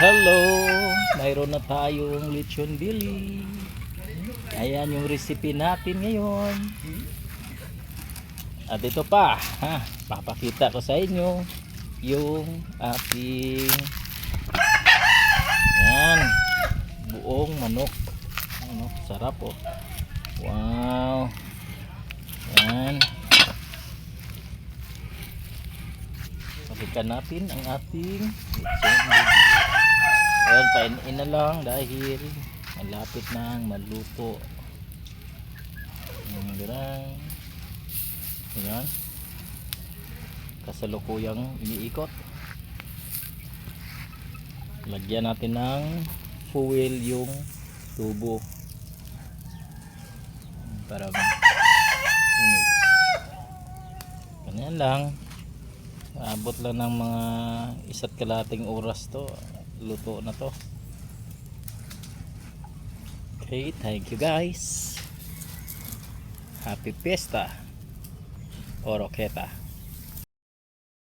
Hello! Mayroon na tayong lechon bili. Ayan yung recipe natin ngayon. At ito pa, ha, papakita ko sa inyo yung ating yan, buong manok. Ano, sarap oh. Wow. Yan. Balikan natin ang ating lechon bili. Ayan, painin na lang dahil malapit nang maluto. Yung dirang. Ayan. Kasalukuyang iniikot. Lagyan natin ng fuel yung tubo. Para. Ganyan lang. Abot lang ng mga isa't kalating oras to. Luto na to. Okay, thank you guys. Happy Fiesta. Oroqueta.